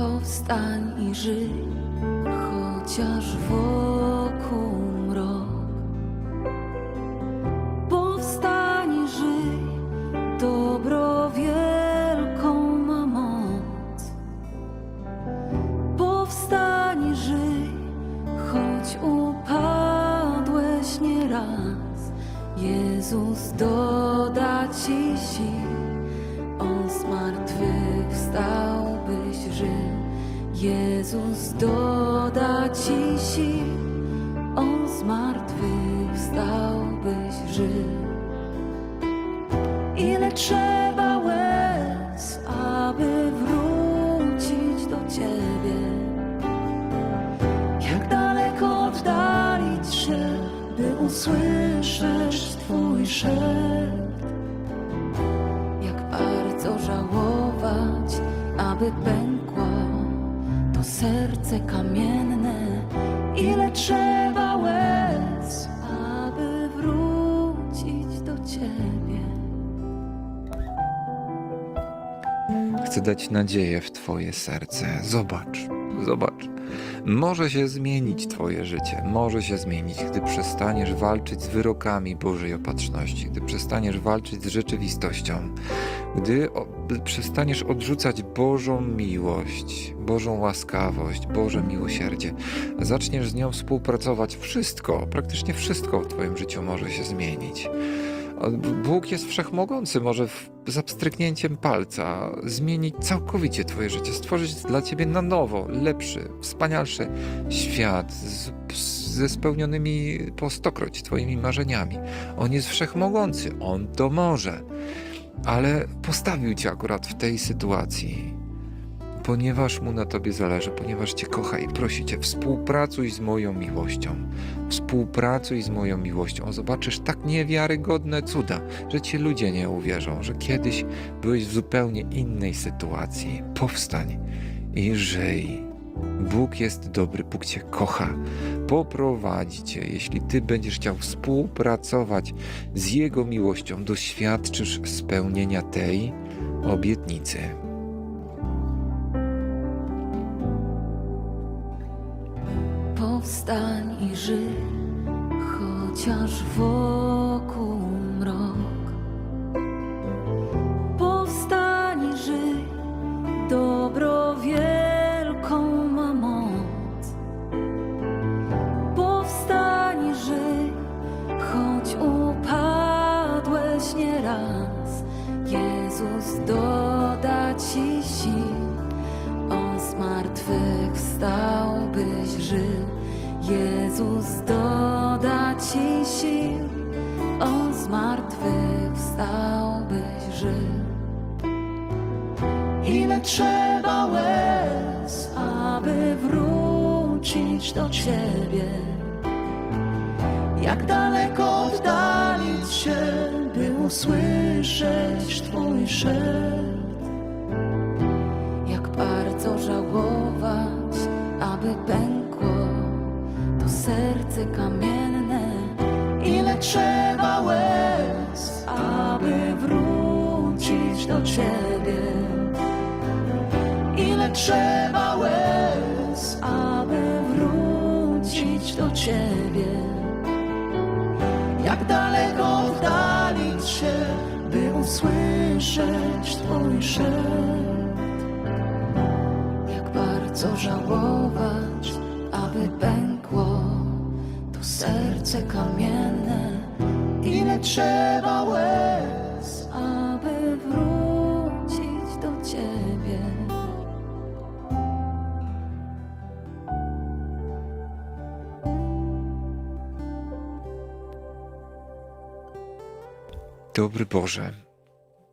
Powstań i żyj, chociaż wokół mrok. Powstań i żyj, dobro wielką ma moc. Powstań i żyj, choć upadłeś nieraz. Jezus doda ci sił, On z martwych wstał, byś żył. Jezus doda ci sił, On z martwych wstał, byś żył. Ile trzeba łez, aby wrócić do Ciebie? Jak daleko oddalić się, by usłyszeć Twój szept? Jak bardzo żałować, aby pękło to serce kamienne? Ile trzeba łez, aby wrócić do Ciebie? Chcę dać nadzieję w Twoje serce. Zobacz, zobacz. Może się zmienić Twoje życie, może się zmienić, gdy przestaniesz walczyć z wyrokami Bożej opatrzności, gdy przestaniesz walczyć z rzeczywistością, gdy o, przestaniesz odrzucać Bożą miłość, Bożą łaskawość, Boże miłosierdzie, zaczniesz z nią współpracować. Wszystko, praktycznie wszystko w Twoim życiu może się zmienić. Bóg jest wszechmogący, może w, za pstryknięciem palca zmienić całkowicie Twoje życie, stworzyć dla Ciebie na nowo lepszy, wspanialszy świat z, ze spełnionymi po stokroć Twoimi marzeniami. On jest wszechmogący, On to może, ale postawił Cię akurat w tej sytuacji. Ponieważ mu na tobie zależy, ponieważ cię kocha i prosi cię, współpracuj z moją miłością. Współpracuj z moją miłością. Zobaczysz tak niewiarygodne cuda, że ci ludzie nie uwierzą, że kiedyś byłeś w zupełnie innej sytuacji. Powstań i żyj. Bóg jest dobry, Bóg cię kocha. Poprowadzi cię. Jeśli ty będziesz chciał współpracować z Jego miłością, doświadczysz spełnienia tej obietnicy. Powstań i żyj, chociaż wokół doda ci sił. On z martwych wstał, byś żył. Jezus doda ci sił. On z martwych wstał, byś żył. Ile trzeba łez, aby wrócić do Ciebie? Jak daleko oddalić się, by usłyszeć Szept? Jak bardzo żałować, aby pękło to serce kamienne. Ile trzeba łez, aby wrócić do Ciebie? Ile trzeba łez, aby wrócić do Ciebie? Jak daleko oddalić się, by usłyszeć Twój szept? Jak bardzo żałować, aby pękło to serce kamienne. Ile trzeba łez, Dobry Boże,